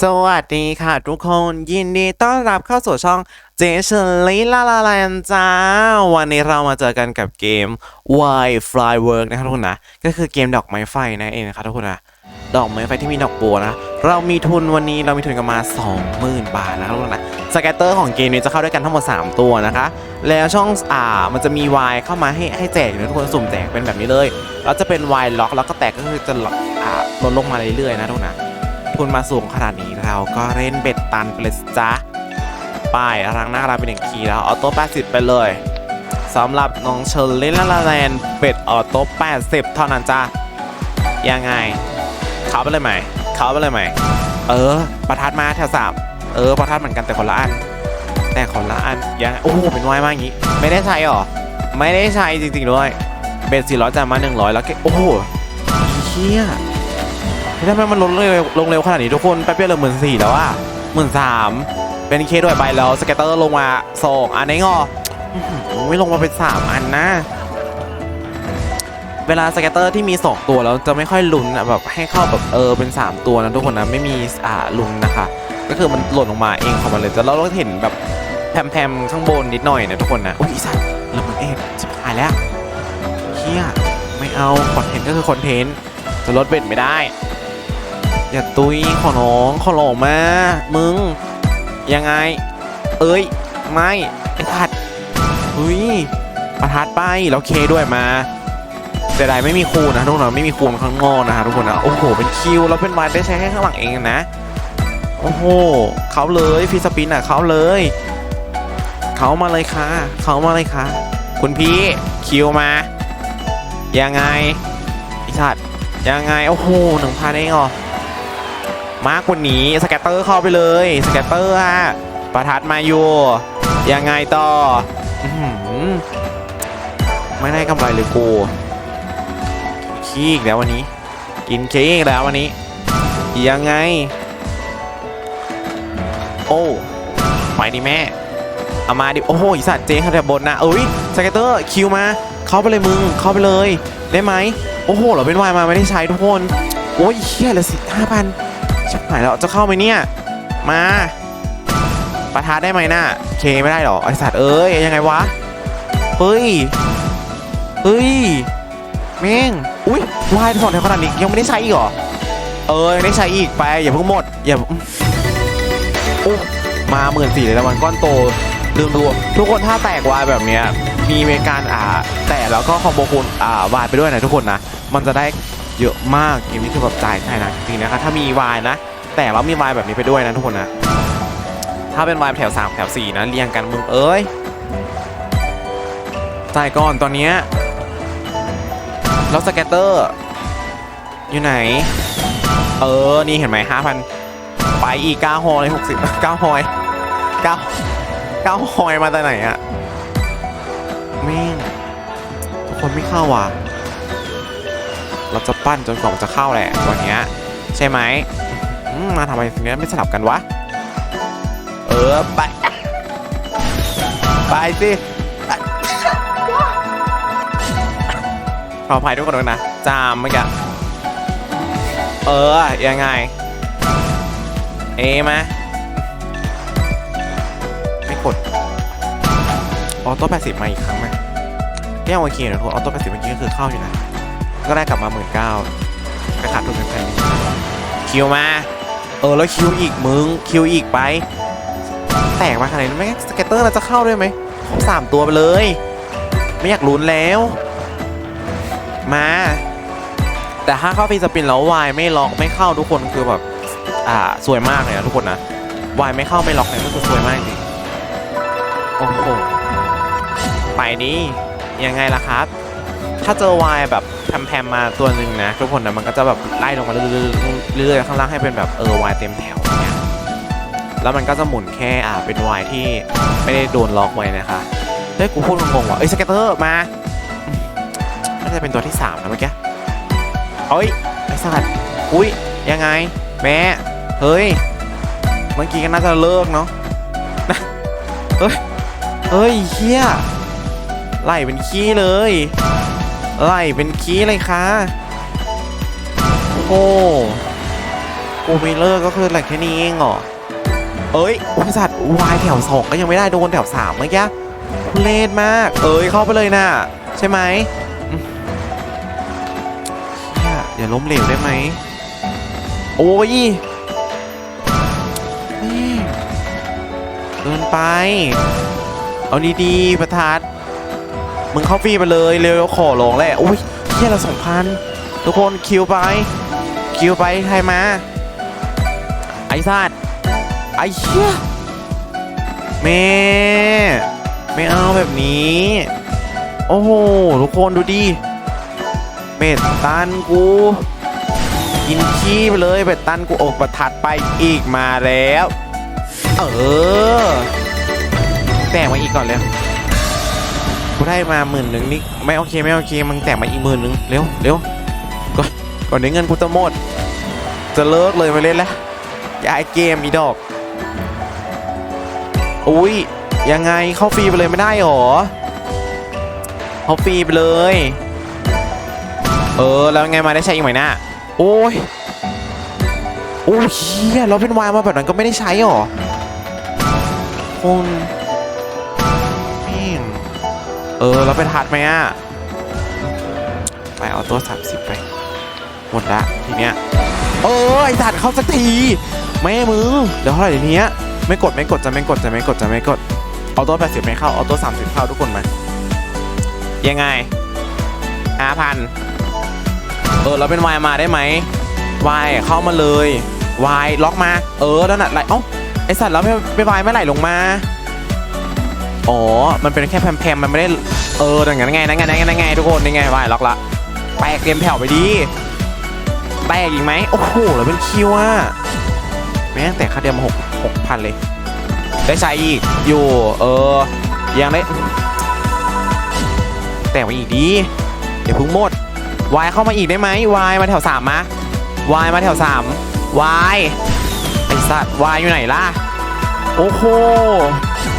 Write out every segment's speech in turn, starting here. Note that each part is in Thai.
สวัสดีค่ะทุกคนยินดีต้อนรับเข้าสู่ช่องเจเชอรี่ลาลาแลนจ้า วันนี้เรามาเจอกันกับเกม Why Fly Work นะครับทุกคนนะ ก็คือเกมดอกไม้ไฟนั่นเองนะครับทุกคนนะ ดอกไม้ไฟที่มีดอกบัวนะ เรามีทุนวันนี้เรามีทุนกันมา 20,000 บาทนะครับทุกคนนะสแกตเตอร์ของเกมนี้จะเข้าด้วยกันทั้งหมด 3 ตัวนะคะ แล้วช่องอ่ามันจะมีวเข้ามาให้ให้แจกนะทุกคนสุ่มแจกเป็นแบบนี้เลย แล้วจะเป็นวล็อกแล้วก็แตกก็คือจะล็อกอ่าลดลงมาเรื่อยๆนะทุกคนนะ ทุนมาสูงขนาดนี้เราก็เล่นเบ็ดตันไปเลยจ้าป้ายรังหน้าเราเป็นหนึ่งคีย์แล้วออโต้80 ไปเลยสำหรับน้องเชอร์ลี่ลาลาแลนเบ็ดออโต้80 เท่านั้นจ้ายังไง เขาไปเลยไหม เขาไปเลยไหม เออ ประทัดมาแถวสามเออ ประทัดเหมือนกันแต่คนละอัน แต่คนละอันยังโอ้โหเป็นวายมากอย่างงี้ ไม่ได้ใช้หรอ ไม่ได้ใช้จริงๆด้วย เบ็ด400จ่ายมา100 แล้วก็โอ้โหเฮียเฮ้ย ทำไมมันลงเร็วลงเร็วขนาดนี้ทุกคนแป๊บเดียวเหลือหมื่นสี่แล้วอะหมื่นสามเป็นเคด้วยใบแล้วสเก็ตเตอร์ลงมาสองอันนี้งอไม่ลงมาเป็นสามอันนะเวลาสเก็ตเตอร์ที่มี 2 ตัวแล้วจะไม่ค่อยลุ้นอะแบบให้เข้าแบบเออเป็น 3 ตัวนะทุกคนนะไม่มีอ่าลุ้นนะคะ ก็คือมันหล่นลงมาเองของมันเลยแต่เราเราเห็นแบบแพมๆข้างบนนิดหน่อยนะทุกคนนะอุ้ยสัตว์เราเหมือนเอ็ดชิบหายแล้วเฮียไม่เอาคอนเทนต์ก็คือคอนเทนต์จะลดเบ็ดไม่ได้ อย่าตุยขอน้องขอหลงมา มึง ยังไง เอ้ย ไม่ไอ้ทัดเฮ้ยประทัดไปแล้วเคด้วยมาเสียดายไม่มีคูณนะทุกคนไม่มีคูณข้างนอกนะฮะทุกคนนะโอ้โหเป็นคิวแล้วเป็นวายได้ใช้แค่ข้างหลังเองนะโอ้โหเขาเลยฟีสปินอะเขาเลยเขามาเลยค่ะเขามาเลยค่ะ คุณพี่คิวมา ยังไงไอ้สัตว์ยังไงโอ้โหหนึ่งพันเองเหรอ มากกว่านี้สแกตเตอร์เข้าไปเลยสแกตเตอร์ฮะประทัดมาอยู่ยังไงต่อไม่ได้กำไรเลยกูขี้อีกแล้ววันนี้ กินเค้กอีกแล้ววันนี้ ยังไง โอ้ไปดิแม่เอามาดิโอ้โหอีสัตว์เจ๊ขับแต่บนนะเอ้ยสแกตเตอร์คิวมา เข้าไปเลยมึงเข้าไปเลย ได้ไหมโอ้โหเราเป็นวายมาไม่ได้ใช้ทุกคน โอ้ยเฮียเหละสิห้าพัน ชิบหายแล้วจะเข้าไหมเนี่ย มาประทาได้ไหมน่ะเคไม่ได้หรอไอสัตว์เอ้ยยังไงวะ เฮ้ย เฮ้ยแม่งอุ้ยวายถอดแถวขนาดนี้ยังไม่ได้ใช้อีกเหรอ เออยังได้ใช้อีกไปอย่าเพิ่งหมดอย่าโอ้มาหมื่นสี่เลยรางวัลก้อนโตลืมดูทุกคนถ้าแตกวายแบบเนี้ยมีเมการอ่าแต่แล้วก็คอมโบคูณอ่าวายไปด้วยนะทุกคนนะ มันจะได้ เยอะมากเกมนี้คือแบบจ่ายใช่นะจริงๆนะคะถ้ามีวายนะ แต่เรามีวายแบบนี้ไปด้วยนะทุกคนนะ ถ้าเป็นวายแถว 3 แถว 4 นะเรียงกันมึงเอ้ยจ่ายก่อนตอนเนี้ยแล้วสแกตเตอร์ อยู่ไหน เออ นี่เห็นไหมห้าพันไปอีกเก้าฮอยหกสิบเก้าฮอยเก้าเก้าฮอยมาแต่ไหนอะแม่งทุกคนไม่เข้าว่ะ เราจะปั้นจนกว่ามันจะเข้าแหละวันเนี้ยใช่ไหมอืมมาทำไมทีนี้ไม่สลับกันวะ เออไป ไปสิขออภัยทุกคนด้วยนะ จามเมื่อกี้เออ ยังไง เอไหมไม่กด ออโต้80มาอีกครั้งไหมก็ยังโอเคนะทุกคนออโต้80เมื่อกี้ก็คือเข้าอยู่นะ ก็ได้กลับมาหมื่นเก้าไปขาดทุนกันไปคิวมา เออแล้วคิวอีกมึงคิวอีกไป แตกมาขนาดนี้ไม่งั้นสเก็ตเตอร์เราจะเข้าด้วยไหมครบสามตัวไปเลย ไม่อยากลุ้นแล้ว มา แต่ถ้าเข้าฟีสปินแล้ววายไม่ล็อกไม่เข้าทุกคนคือแบบอ่าสวยมากเลยนะทุกคนนะวายไม่เข้าไม่ล็อกเนี่ยก็คือสวยมากจริงโอ้โหไปดิยังไงล่ะครับ ถ้าเจอวายแบบแพมๆมาตัวหนึ่งนะ ทุกคนนะมันก็จะแบบไล่ลงมาเรื่อยๆข้างล่างให้เป็นแบบเออวายเต็มแถวเนี่ยแล้วมันก็จะหมุนแค่อ่าเป็นวายที่ไม่ได้โดนล็อกไว้นะคะเฮ้ยกูพูดงงว่ะเอ้ยสเก็ตเตอร์มาน่าจะเป็นตัวที่สามนะเมื่อกี้เอ้ยไอสัตว์อุ้ยยังไง แม่เฮ้ยเมื่อกี้ก็น่าจะเลิกเนาะเฮ้ยเฮ้ยเฮียไล่เป็นขี้เลย ไล่เป็นขี้เลยค่ะโอ้โหกูไม่เลิกก็คือแหล่งแค่นี้เองเหรอ เอ้ยบริษัทวายแถวสองก็ยังไม่ได้โดนแถวสามเมื่อกี้ทุเล่มาก เอ้ยเข้าไปเลยนะใช่ไหมอย่าล้มเหลวได้ไหม โอ้ยแม่งเกินไป เอาดีๆประทัด มึงเข้าฟรีไปเลยเร็วขอร้องแหละอุ้ยเฮียละสองพันทุกคนคิวไป คิวไปใครมา ไอ้สัตว์ไอ้เหี้ยแม่ไม่เอาแบบนี้ โอ้โห ทุกคนดูดิเบ็ดตันกูกินขี้ไปเลยเบ็ดตันกูอกประทัดไปอีกมาแล้ว เออแบ่มาอีกก่อนเลย กูได้มาหมื่นหนึ่งนี่ไม่โอเคไม่โอเคมึงแตกมาอีกหมื่นหนึ่งเร็วเร็วก่อนก่อนเดี๋ยวเงินกูจะหมด จะเลิกเลยไม่เล่นล้วย้ายเกมอีดอกอุ้ยยังไงเข้าฟรีไปเลยไม่ได้หรอเข้าฟรีไปเลย เออแล้วไงมาได้ใช้อีกไหมนะโอ้ยโอ้ยเฮียเราเป็นวายมาแบบนั้นก็ไม่ได้ใช้หรอคุณ เออแล้วไปทัดไหมอะ ไปเอาตัว 30 ไป หมดละทีเนี้ย เออ ไอสัตว์เข้าสักทีแม่มึงเดี๋ยวเท่าไหร่ทีเนี้ยไม่กดไม่กดจะไม่กดจะไม่กดจะไม่กด เอาตัว 80 ไม่เข้า เอาตัว 30 เข้าทุกคนไหมยังไง5,000เออแล้วเป็นวายมาได้ไหมวายเข้ามาเลยวายล็อกมา เออแล้วน่ะไหลเอ้าไอสัตว์แล้วไม่ไม่วายไม่ไหลลงมา อ๋อ มันเป็นแค่แพมๆมันไม่ได้ เออดังนั้นไงนั่นไงนั่นไงนั่นไงทุกคนนี่ไงวายล็อกละแตกเตรียมแผ่วไปดีแตกอีกไหมโอ้โหแล้วเป็นคิวอะแม่งแต่ค่าเดียวมาหกหกพันเลย ได้ใช้อีกอยู่เออยังได้แต่งมาอีกดีเดี๋ยวพึ่งหมดวายเข้ามาอีกได้ไหมวายมาแถวสามมาวายมาแถวสามวายไอสัตว์วายอยู่ไหนล่ะโอ้โห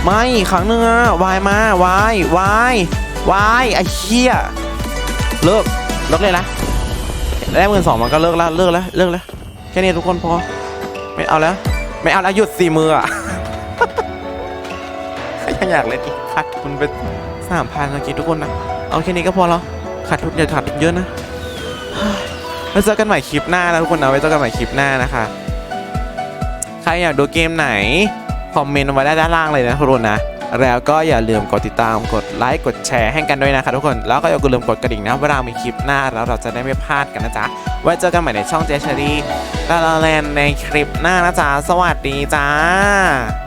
ไม่ครั้งหนึงอะวายมาวายวายวายไอ้เหี้ยเลิกเลิกเลยนะได้หมื่นสองมันก็เลิกแล้วเลิกแล้วเลิกแล้วแค่นี้ทุกคนพอ ไม่เอาแล้ว ไม่เอาแล้วหยุดสี่มืออะยังอยากเล่นอีกขาดทุนไปสามพันเมื่อกี้ทุกคนนะเอาแค่นี้ก็พอแล้วขาดทุนอย่าขาดทุนเยอะนะไว้เจอกันใหม่คลิปหน้านะทุกคนนะไว้เจอกันใหม่คลิปหน้านะคะ ใครอยากดูเกมไหน คอมเมนต์ไว้ได้ด้านล่างเลยนะทุกคนนะ แล้วก็อย่าลืมกดติดตามกดไลค์กดแชร์ให้กันด้วยนะคะทุกคน แล้วก็อย่าลืมกดกระดิ่งนะเวลามีคลิปหน้าแล้วเราจะได้ไม่พลาดกันนะจ๊ะไว้เจอกันใหม่ในช่องเจชรีลาลาแลนในคลิปหน้านะจ๊ะสวัสดีจ้า